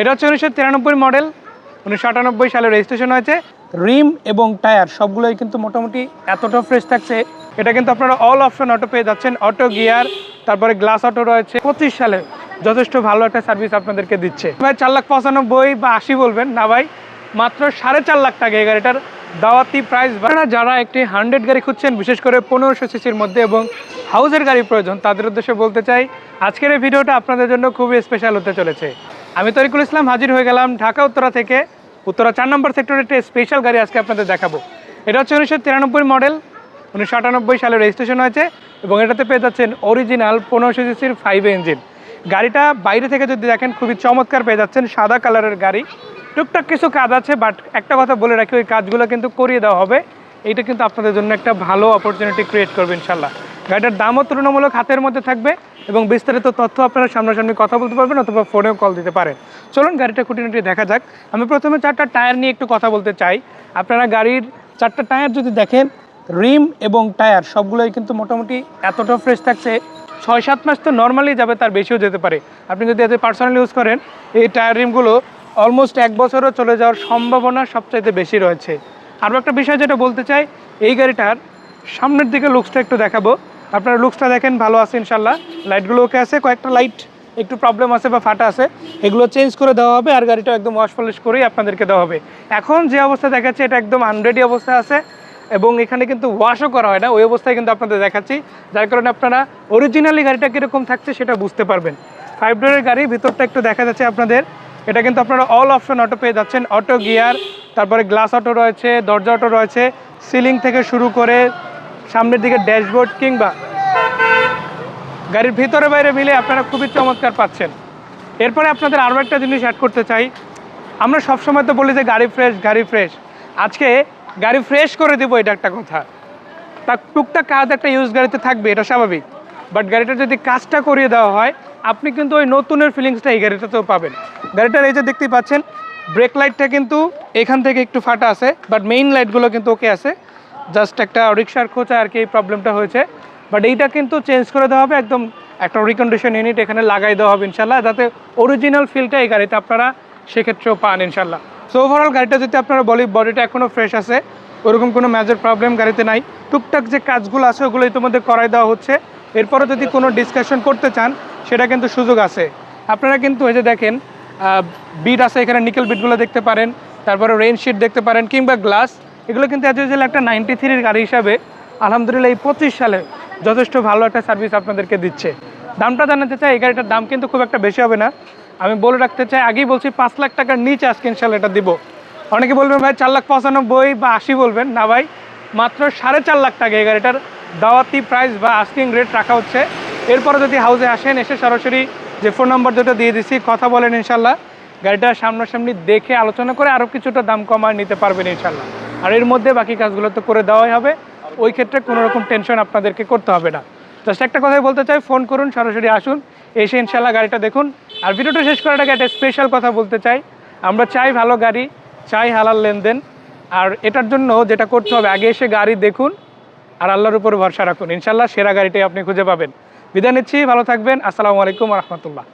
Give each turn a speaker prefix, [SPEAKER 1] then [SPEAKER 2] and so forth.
[SPEAKER 1] এটা হচ্ছে উনিশশো তিরানব্বই মডেল, উনিশশো আটানব্বই সালে রেজিস্ট্রেশন হয়েছে। রিম এবং টায়ার সবগুলোই কিন্তু মোটামুটি এতটা ফ্রেশ থাকছে, এটা কিন্তু আপনারা অল অপশন অটো পেয়ে যাচ্ছেন অটো গিয়ার তারপরে গ্লাস অটো রয়েছে। পঁচিশ সালে যথেষ্ট ভালো একটা সার্ভিস আপনাদেরকে দিচ্ছে। ভাই, চার লাখ পঁচানব্বই বা আশি বলবেন, না ভাই, মাত্র সাড়ে চার লাখ টাকা এই গাড়িটার দাওয়াতি প্রাইস আপনারা যারা একটি হান্ড্রেড গাড়ি খুঁজছেন, বিশেষ করে পনেরোশো সিসির মধ্যে এবং হাউসের গাড়ি প্রয়োজন, তাদের উদ্দেশ্যে বলতে চাই, আজকের এই ভিডিওটা আপনাদের জন্য খুবই স্পেশাল হতে চলেছে। আমি তরিকুল ইসলাম হাজির হয়ে গেলাম ঢাকা, উত্তরা থেকে। উত্তরা চার নম্বর সেক্টরের একটি স্পেশাল গাড়ি আজকে আপনাদের দেখাবো। এটা হচ্ছে উনিশশো তিরানব্বই মডেল উনিশশো আটানব্বই সালে রেজিস্ট্রেশন হয়েছে এবং এটাতে পেয়ে যাচ্ছেন অরিজিনাল পনেরোশো সিসির ফাইভ ইঞ্জিন গাড়িটা বাইরে থেকে যদি দেখেন, খুবই চমৎকার পেয়ে যাচ্ছেন, সাদা কালারের গাড়ি। টুকটাক কিছু কাজ আছে বাট একটা কথা বলে রাখি, ওই কাজগুলো কিন্তু করিয়ে দেওয়া হবে। এইটা কিন্তু আপনাদের জন্য একটা ভালো অপরচুনিটি ক্রিয়েট করবে ইনশাল্লাহ গাড়িটার দামও তুলনামূলক হাতের মধ্যে থাকবে এবং বিস্তারিত তথ্য আপনারা সামনাসামনি কথা বলতে পারবেন অথবা ফোনেও কল দিতে পারেন। চলুন গাড়িটা খুঁটিনাটি দেখা যাক। আমি প্রথমে চারটা টায়ার নিয়ে একটু কথা বলতে চাই। আপনারা গাড়ির চারটা টায়ার যদি দেখেন রিম এবং টায়ার সবগুলোই কিন্তু মোটামুটি এতটা ফ্রেশ থাকছে ছয় সাত মাস তো নর্মালি যাবে, তার বেশিও যেতে পারে। আপনি যদি এতে পার্সোনালি ইউজ করেন, এই টায়ার রিমগুলো অলমোস্ট এক বছরও চলে যাওয়ার সম্ভাবনা সবচাইতে বেশি রয়েছে। আরও একটা বিষয় যেটা বলতে চাই, এই গাড়িটার সামনের দিকে লুকসটা একটু দেখাবো। আপনারা লুকসটা দেখেন, ভালো আছে ইনশাল্লাহ লাইটগুলো ওকে আছে, কয়েকটা লাইট একটু প্রবলেম আছে বা ফাটা আছে, এগুলো চেঞ্জ করে দেওয়া হবে আর গাড়িটা একদম ওয়াশ পলিশ করেই আপনাদেরকে দেওয়া হবে। এখন যে অবস্থা দেখাচ্ছে, এটা একদম আনরেডি অবস্থা আছে এবং এখানে কিন্তু ওয়াশও করা হয় না, ওই অবস্থায় কিন্তু আপনাদের দেখাচ্ছি। যার কারণে আপনারা অরিজিনালি গাড়িটা কীরকম থাকছে সেটা বুঝতে পারবেন। ফাইভ ডোরের গাড়ি, ভিতরটা একটু দেখা যাচ্ছে আপনাদের। এটা কিন্তু আপনারা অল অপশন অটো পেয়ে যাচ্ছেন অটো গিয়ার তারপরে গ্লাস অটো রয়েছে, দরজা অটো রয়েছে সিলিং থেকে শুরু করে সামনের দিকে ড্যাশবোর্ড কিংবা গাড়ির ভিতরে বাইরে মিলে আপনারা খুবই চমৎকার পাচ্ছেন। এরপরে আপনাদের আরও একটা জিনিস অ্যাড করতে চাই। আমরা সবসময় তো বলি যে গাড়ি ফ্রেশ গাড়ি ফ্রেশ আজকে গাড়ি ফ্রেশ করে দেবো এটা একটা কথা। তার টুকটাক কাজ একটা ইউজ গাড়িতে থাকবে, এটা স্বাভাবিক। বাট গাড়িটা যদি কাজটা করিয়ে দেওয়া হয়, আপনি কিন্তু ওই নতুনের ফিলিংসটা এই গাড়িটাতেও পাবেন। গাড়িটার এই যে দেখতেই পাচ্ছেন ব্রেক লাইটটা কিন্তু এখান থেকে একটু ফাটা আছে বাট মেইন লাইটগুলো কিন্তু ওকে আছে। জাস্ট একটা রিক্সার খোঁচা আর কি এই প্রবলেমটা হয়েছে। বাট এইটা কিন্তু চেঞ্জ করে দেওয়া হবে, একদম একটা রিকন্ডিশন ইউনিট এখানে লাগাই দেওয়া হবে ইনশাল্লাহ, যাতে অরিজিনাল ফিলটা এই গাড়িতে আপনারা সেক্ষেত্রেও পান ইনশাল্লাহ। সো ওভারঅল গাড়িটা যদি আপনারা বলি বডিটা এখনও ফ্রেশ আছে, ওরকম কোনো মেজর প্রবলেম গাড়িতে নাই। টুকটাক যে কাজগুলো আছে ওগুলো ইতিমধ্যে করাই দেওয়া হচ্ছে। এরপরে যদি কোনো ডিসকাশন করতে চান, সেটা কিন্তু সুযোগ আছে। আপনারা কিন্তু এই যে দেখেন বিট আছে এখানে নিকেল বিটগুলো দেখতে পারেন, তারপরে রেইন শিট দেখতে পারেন, কিংবা গ্লাস এগুলো কিন্তু অ্যাজ একটা নাইনটি থ্রির গাড়ি হিসাবে আলহামদুলিল্লাহ এই পঁচিশ সালে যথেষ্ট ভালো একটা সার্ভিস আপনাদেরকে দিচ্ছে। দামটা জানাতে চাই, এই গাড়িটার দাম কিন্তু খুব একটা বেশি হবে না। আমি বলে রাখতে চাই, আগেই বলছি পাঁচ লাখ টাকার নিচে আজকে ইনশাল্লাহ এটা দিব। অনেকে বলবেন ভাই, চার লাখ পঁচানব্বই বা আশি বলবেন। না ভাই, মাত্র সাড়ে চার লাখ টাকা এই গাড়িটার দাওয়াতি প্রাইস বা আস্কিং রেট রাখা হচ্ছে। এরপরে যদি হাউসে আসেন, এসে সরাসরি যে ফোন নম্বর যেটা দিয়ে দিছি, কথা বলেন ইনশাল্লাহ। গাড়িটা সামনাসামনি দেখে আলোচনা করে আরও কিছুটা দাম কমায় নিতে পারবেন ইনশাল্লাহ। আর এর মধ্যে বাকি কাজগুলো তো করে দেওয়াই হবে। ওই ক্ষেত্রে কোনো রকম টেনশন আপনাদেরকে করতে হবে না। জাস্ট একটা কথাই বলতে চাই ফোন করুন, সরাসরি আসুন। এসে ইনশাল্লাহ গাড়িটা দেখুন। আর ভিডিওটা শেষ করার আগে একটা স্পেশাল কথা বলতে চাই। আমরা চাই ভালো গাড়ি, চাই হালাল লেনদেন। আর এটার জন্য যেটা করতে হবে, আগে এসে গাড়ি দেখুন আর আল্লাহর উপর ভরসা রাখুন। ইনশাল্লাহ সেরা গাড়িটাই আপনি খুঁজে পাবেন। বিদায় নিচ্ছি, ভালো থাকবেন। আসসালামু আলাইকুম রহমতুল্লাহ।